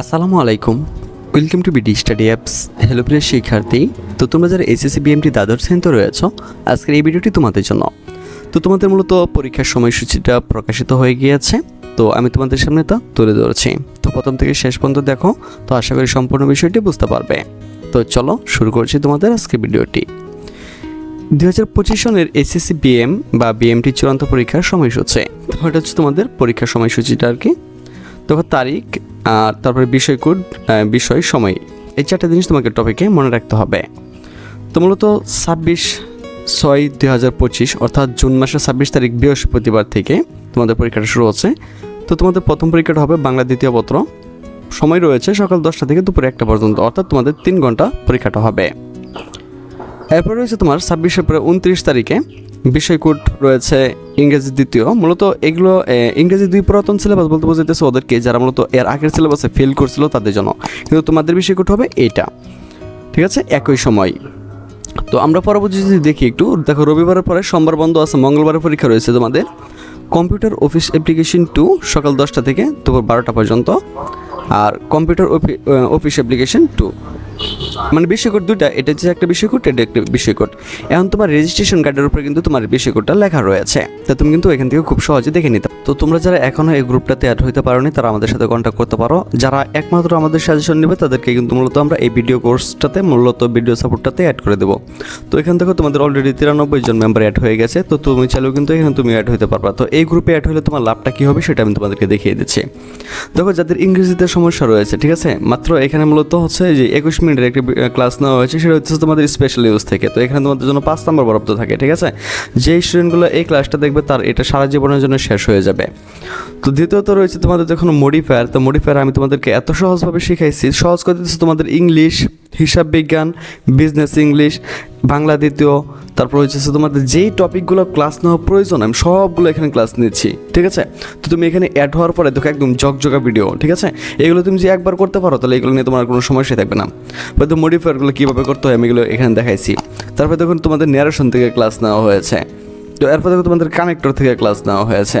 আসসালামু আলাইকুম। Welcome to BD study apps hello প্রিয় শিক্ষার্থী। তো তোমরা যারা এসএসসি বিএমটি দ্বাদশ শ্রেণীতে রয়েছ, আজকের এই ভিডিওটি তোমাদের জন্য। তো তোমাদের মূলত পরীক্ষার সময়সূচিটা প্রকাশিত হয়ে গিয়েছে। তো আমি তোমাদের সামনে তা তুলে ধরেছি। তো প্রথম থেকে শেষ পর্যন্ত দেখো। তো আশা করি সম্পূর্ণ বিষয়টি বুঝতে পারবে। তো চলো শুরু করছি তোমাদের আজকের ভিডিওটি। দু হাজার পঁচিশ সনের এসএসসি বিএম বা বিএমটি চূড়ান্ত পরীক্ষার সময়সূচি। তো এটা হচ্ছে তোমাদের পরীক্ষার সময়সূচিটা আর কি। তখন তারিখ আর তারপরে বিষয় কোড বিষয় সময়। এই চারটে জিনিস তোমাকে টপিকে মনে রাখতে হবে। তো মূলত ছাব্বিশ ছয় দুই হাজার পঁচিশ, অর্থাৎ জুন মাসের ছাব্বিশ তারিখ বৃহস্পতিবার থেকে তোমাদের পরীক্ষাটা শুরু হচ্ছে। তো তোমাদের প্রথম পরীক্ষাটা হবে বাংলা দ্বিতীয় পত্র। সময় রয়েছে সকাল দশটা থেকে দুপুরে একটা পর্যন্ত, অর্থাৎ তোমাদের তিন ঘণ্টা পরীক্ষাটা হবে। এরপর রয়েছে তোমার ছাব্বিশের পরে উনত্রিশ তারিখে বিষয় কোড রয়েছে ইংরেজি দ্বিতীয়। মূলত এগুলো ইংরেজি দুই পুরাতন সিলেবাস বলতে বোঝাইতেছে ওদেরকে যারা মূলত এর আগের সিলেবাসে ফেল করছিল তাদের জন্য। কিন্তু তোমাদের বিষয় কোড হবে এইটা। ঠিক আছে? একই সময়। তো আমরা পরবর্তী যদি দেখি একটু, দেখো রবিবারের পরে সোমবার বন্ধ আছে, মঙ্গলবারের পরীক্ষা রয়েছে তোমাদের। কম্পিউটার অফিস অ্যাপ্লিকেশন টু সকাল দশটা থেকে দুপুর বারোটা পর্যন্ত, আর কম্পিউটার অফিস অ্যাপ্লিকেশন টু মানে কোড দুইটা, এটা হচ্ছে একটা বিষয় কোড এটা একটা বিষয় কোড এখন তোমার রেজিস্ট্রেশন কার্ডের উপরে কিন্তু তোমার বিষয় কোডটা লেখা রয়েছে। তা তুমি কিন্তু এখান থেকে খুব সহজে দেখে নিতে তো তোমরা যারা এখনও এই গ্রুপটাতে অ্যাড হতে পারোনি, তারা আমাদের সাথে কন্ট্যাক্ট করতে পারো। যারা একমাত্র আমাদের সাজেশন নেবে, তাদেরকে কিন্তু মূলত আমরা এই ভিডিও কোর্সটাতে মূলত ভিডিও সাপোর্টটাতে অ্যাড করে দেবো। তো এখান থেকে তোমাদের অলরেডি তিরানব্বই জন মেম্বার অ্যাড হয়ে গেছে। তো তুমি চাইলেও কিন্তু এখানে তুমি অ্যাড হতে পারবা। তো এই গ্রুপে অ্যাড হলে তোমার লাভটা কী হবে, সেটা আমি তোমাদেরকে দেখিয়ে দিচ্ছি। দেখো, যাদের ইংরেজিতে সমস্যা রয়েছে, ঠিক আছে? মাত্র এখানে মূলত হচ্ছে যে একুশ মিনিটের একটি ক্লাস নেওয়া হয়েছে, সেটা হচ্ছে তোমাদের স্পেশাল ইউজ থেকে। তো এখানে তোমাদের জন্য পাঁচ নম্বর বরাদ্দ থাকে, ঠিক আছে? যে স্টুডেন্টগুলো এই ক্লাসটা দেখবে, তার এটা সারা জীবনের জন্য শেষ হয়ে যাবে। তো দ্বিতীয়ত রয়েছে তোমাদের যখন মডিফায়ার তো মডিফায়ার আমি তোমাদেরকে এত সহজভাবে শিখাইছি, সহজ করে দিচ্ছি তোমাদের ইংলিশ হিসাব বিজ্ঞান বিজনেস ইংলিশ বাংলা দ্বিতীয়, তারপর হচ্ছে তোমাদের যেই টপিকগুলো ক্লাস নেওয়া প্রয়োজন, আমি সবগুলো এখানে ক্লাস নিচ্ছি, ঠিক আছে? তো তুমি এখানে অ্যাড হওয়ার পরে দেখো একদম জগজগা ভিডিও ঠিক আছে? এগুলো তুমি যে একবার করতে পারো, তাহলে এগুলো নিয়ে তোমার কোনো সমস্যা থাকবে না। বা হয়তো মডিফায়ারগুলো কীভাবে করতে হয়, আমি এগুলো এখানে দেখাইছি। তারপর দেখুন তোমাদের ন্যারেশন থেকে ক্লাস নেওয়া হয়েছে। তো এরপর দেখো তোমাদের কানেক্টর থেকে ক্লাস নেওয়া হয়েছে।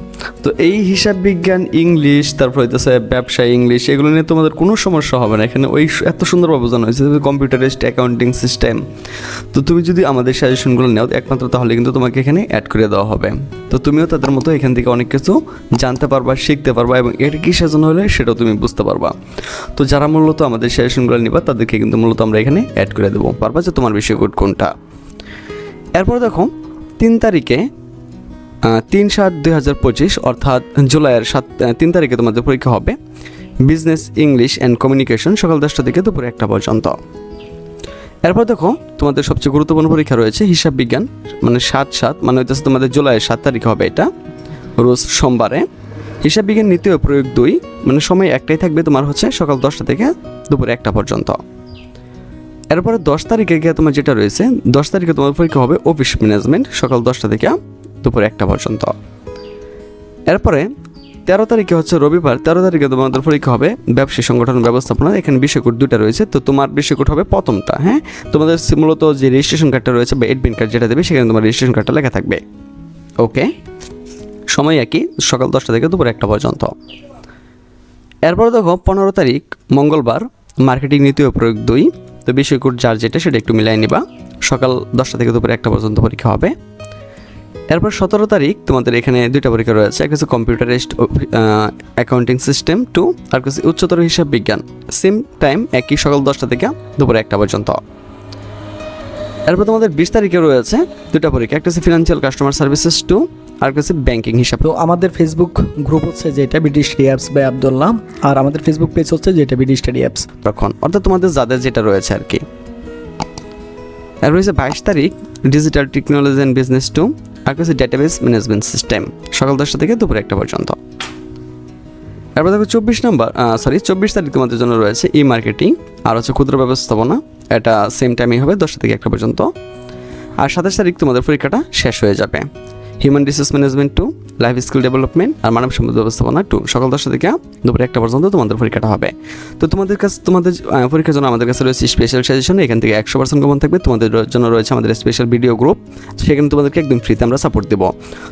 তো এই হিসাব বিজ্ঞান, ইংলিশ, তারপর হইতেছে ব্যবসা, ইংলিশ, এগুলো নিয়ে তোমাদের কোনো সমস্যা হবে না। এখানে ওই এত সুন্দরভাবে বোঝানো হয়েছে কম্পিউটারিস্ট অ্যাকাউন্টিং সিস্টেম তো তুমি যদি আমাদের সাজেশনগুলো নাও, একমাত্র তাহলে কিন্তু তোমাকে এখানে অ্যাড করে দেওয়া হবে। তো তুমিও তাদের মতো এখান থেকে অনেক কিছু জানতে পারবা, শিখতে পারবা এবং এটা কী সাজানো হলে সেটাও তুমি বুঝতে পারবা। তো যারা মূলত আমাদের সাজেশনগুলো নিবা, তাদেরকে কিন্তু মূলত আমরা এখানে অ্যাড করে দেবো। পারবা যে তোমার বিষয় কোনটা? এরপর দেখো, তিন তারিখে তিন সাত দুই হাজার পঁচিশ, অর্থাৎ জুলাইয়ের সাত তিন তারিখে তোমাদের পরীক্ষা হবে। বিজনেস ইংলিশ অ্যান্ড কমিউনিকেশন সকাল দশটা থেকে দুপুরে একটা পর্যন্ত। এরপর দেখো, তোমাদের সবচেয়ে গুরুত্বপূর্ণ পরীক্ষা রয়েছে হিসাব বিজ্ঞান মানে সাত সাত মানে হইতেছে তোমাদের জুলাইয়ের সাত তারিখে হবে এটা, রোজ সোমবারে। হিসাব বিজ্ঞান নীতি ও প্রয়োগ দুই মানে সময় একটাই থাকবে তোমার হচ্ছে সকাল দশটা থেকে দুপুরে একটা পর্যন্ত। এরপরে দশ তারিখে গিয়ে তোমার যেটা রয়েছে, দশ তারিখে তোমার পরীক্ষা হবে অফিস ম্যানেজমেন্ট সকাল দশটা থেকে দুপুর একটা পর্যন্ত। এরপরে তেরো তারিখে হচ্ছে রবিবার, তেরো তারিখে তোমাদের পরীক্ষা হবে ব্যবসায়ী সংগঠন ব্যবস্থাপনা। এখানে বিষয়কোড দুটা রয়েছে, তো তোমার বিষয়কোড হবে প্রথমটা হ্যাঁ? তোমাদের মূলত যে রেজিস্ট্রেশন কার্ডটা রয়েছে বা এডমিন কার্ড যেটা দেবে, সেখানে তোমার রেজিস্ট্রেশন কার্ডটা লেখা থাকবে। ওকে সময় একই, সকাল দশটা থেকে দুপুর একটা পর্যন্ত। এরপর দেখো, পনেরো তারিখ, মঙ্গলবার মার্কেটিং নীতি ও প্রয়োগ দুই। তো বিষয় কোড যার যেটা, সেটা একটু মিলাই নিবা। সকাল দশটা থেকে দুপুরে একটা পর্যন্ত পরীক্ষা হবে। এরপর সতেরো তারিখ তোমাদের এখানে দুইটা পরীক্ষা রয়েছে। এক হচ্ছে কম্পিউটারাইজড অ্যাকাউন্টিং সিস্টেম টু আর হচ্ছে উচ্চতর হিসাব বিজ্ঞান। সেম টাইম একই সকাল দশটা থেকে দুপুরে একটা পর্যন্ত। এরপর তোমাদের বিশ তারিখে রয়েছে দুটা পরীক্ষা। একটা হচ্ছে ফিনান্সিয়াল কাস্টমার সার্ভিসেস টু আর হচ্ছে ব্যাংকিং হিসাব। তো আমাদের ফেসবুক গ্রুপ হচ্ছে যেটা BD study apps by Abdullah আর আমাদের ফেসবুক পেজ হচ্ছে যেটা বিডি স্টাডি অ্যাপস তখন অর্থাৎ তোমাদের যাদের যেটা রয়েছে আর কি। আর রয়েছে বাইশ তারিখ digital technology and business two আর হচ্ছে ডেটাবেস ম্যানেজমেন্ট সিস্টেম, সকাল দশটা থেকে দুপুর একটা পর্যন্ত। এরপর দেখো চব্বিশ নম্বর সরি চব্বিশ তারিখ তোমাদের জন্য রয়েছে ই মার্কেটিং আর হচ্ছে ক্ষুদ্র ব্যবস্থাপনা। এটা সেম টাইমেই হবে, দশটা থেকে একটা পর্যন্ত। আর সাতাশ তারিখ তোমাদের পরীক্ষাটা শেষ হয়ে যাবে। Human resource management two life skill development আর মানব সম্পদ ব্যবস্থাপনা টু সকাল দশটা থেকে দুপুরে একটা পর্যন্ত তোমাদের পরীক্ষাটা হবে। তো তোমাদের কাছে, তোমাদের পরীক্ষার জন্য আমাদের কাছে রয়েছে স্পেশাল সাজেশন এখান থেকে একশো পার্সেন্ট কমন থাকবে। তোমাদের জন্য রয়েছে আমাদের স্পেশাল ভিডিও গ্রুপ সেখানে তোমাদেরকে একদম ফ্রিতে আমরা সাপোর্ট দেবো।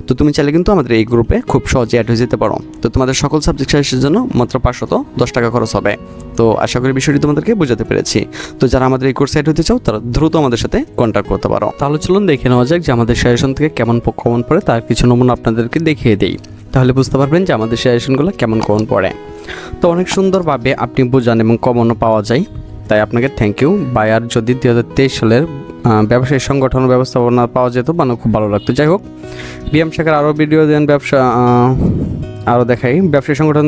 তো তুমি চাইলে কিন্তু আমাদের এই গ্রুপে খুব সহজে অ্যাড হয়ে যেতে পারো। তো তোমাদের সকল সাবজেক্ট সাজেশনের জন্য মাত্র পাঁচশত দশ টাকা খরচ হবে। তো আশা করি বিষয়টি তোমাদেরকে বোঝাতে পেরেছি। তো যারা আমাদের এই কোর্স অ্যাড হতে চাও, তারা দ্রুত আমাদের সাথে কন্ট্যাক্ট করতে পারো। তাহলে চলুন দেখে নেওয়া যাক যে আমাদের সাজেশন থেকে কেমন কমন পড়ে। তার কিছু নমুনা আপনাদেরকে দেখিয়ে দিই। তাহলে বুঝতে পারবেন যে আমাদের সাজেশনগুলো কেমন কমন পড়ে। তো অনেক সুন্দরভাবে আপনি বোঝান এবং কমনও পাওয়া যায়। তাই আপনাকে থ্যাংক ইউ বায়ার যদি দুই হাজার তেইশ সালের ব্যবসায়ী সংগঠন ব্যবস্থাপনা পাওয়া যেত মানে খুব ভালো লাগতো। যাই হোক, বিএম শাখার আরও ভিডিও দেন, ব্যবসা আরও দেখাই। ব্যবসায়ী সংগঠন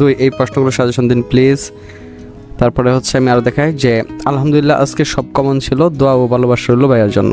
দুই, এই প্রশ্নগুলো সাজেশন দিন প্লিজ তারপরে হচ্ছে আমি আরও দেখাই যে, আলহামদুলিল্লাহ আজকে সব কমন ছিল, দোয়া ও ভালোবাসা রইল ভাইয়ার জন্য।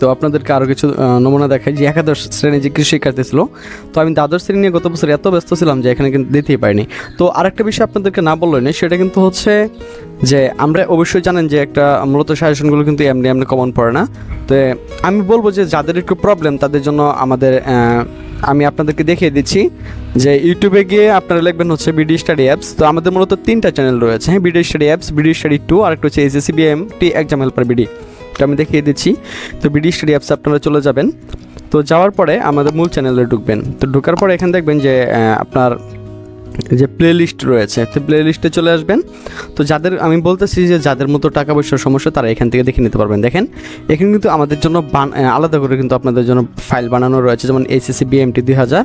তো আপনাদেরকে আরও কিছু নমুনা দেখাই যে একাদশ শ্রেণি যে কৃষি শিক্ষার্থী ছিল, তো আমি দ্বাদশ শ্রেণি নিয়ে গত বছর এত ব্যস্ত ছিলাম যে এখানে কিন্তু দিতেই পারিনি। তো আরেকটা বিষয় আপনাদেরকে না বললেন সেটা কিন্তু হচ্ছে যে আমরা অবশ্যই জানেন যে একটা মূলত সাজেশনগুলো কিন্তু এমনি এমনি কমন পড়ে না। তো আমি বলব যে যাদের একটু প্রবলেম তাদের জন্য আমাদের আমি আপনাদেরকে দেখিয়ে দিচ্ছি যে ইউটিউবে গিয়ে আপনারা লিখবেন হচ্ছে বিডি স্টাডি অ্যাপস তো আমাদের মূলত তিনটা চ্যানেল রয়েছে। হ্যাঁ BD study apps BD study two আর একটা হচ্ছে SSC BM T exam helper BD আমি দেখিয়ে দিচ্ছি। তো বিডি স্টাডি অ্যাপস আপনারা চলে যাবেন। তো যাওয়ার পরে আমাদের মূল চ্যানেলে ঢুকবেন। তো ঢোকার পরে এখানে দেখবেন যে আপনার যে প্লে লিস্ট রয়েছে, তো প্লে লিস্টে চলে আসবেন। তো যাদের, আমি বলতেছি যে যাদের মতো টাকা পয়সার সমস্যা, তারা এখান থেকে দেখে নিতে পারবেন। দেখেন, এখানে কিন্তু আমাদের জন্য বান- আলাদা করে কিন্তু আপনাদের জন্য ফাইল বানানো রয়েছে, যেমন এসএসসি বিএমটি দুই হাজার।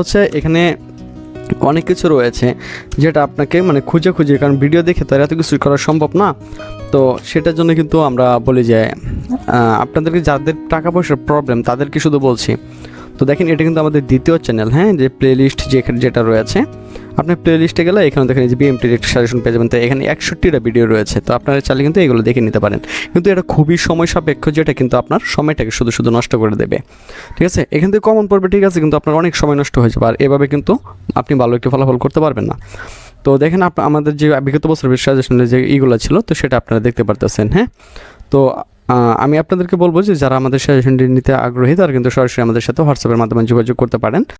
হচ্ছে এখানে অনেক কিছু রয়েছে যেটা আপনাকে মানে খুঁজে খুঁজে কারণ ভিডিও দেখে তো এত কিছু করা সম্ভব না। তো সেটার জন্য কিন্তু আমরা বলি যে আপনাদেরকে যাদের টাকা পয়সার প্রবলেম তাদেরকে শুধু বলছি। তো দেখেন এটা কিন্তু আমাদের দ্বিতীয় চ্যানেল হ্যাঁ? যে প্লেলিস্ট যেখানে যেটা রয়েছে। আপনি প্লে লিস্টে গেলে এখানে দেখেন যে বিএমটির একটা সাজেশন পেয়ে যাবেন। তো এখানে একষট্টিটা ভিডিও রয়েছে। তো আপনারা চাইলে কিন্তু এগুলো দেখে নিতে পারেন। কিন্তু এটা খুবই সময় সাপেক্ষ, যেটা কিন্তু আপনার সময়টাকে শুধু শুধু নষ্ট করে দেবে। ঠিক আছে? এখান থেকে কমন পড়বে, ঠিক আছে? কিন্তু আপনার অনেক সময় নষ্ট হয়ে যাবে। আর এভাবে কিন্তু আপনি ভালো একটি ফলাফল করতে পারবেন না। তো দেখেন আপ- আমাদের যে বিগত বছরের সাজেশনের যে ইগুলো ছিল, তো সেটা আপনারা দেখতে পারতেছেন হ্যাঁ? তো আমি আপনাদেরকে বলব যে যারা আমাদের সাজেশনটি নিতে আগ্রহী, তারা কিন্তু সরাসরি আমাদের সাথে হোয়াটসঅ্যাপের মাধ্যমে যোগাযোগ করতে পারেন।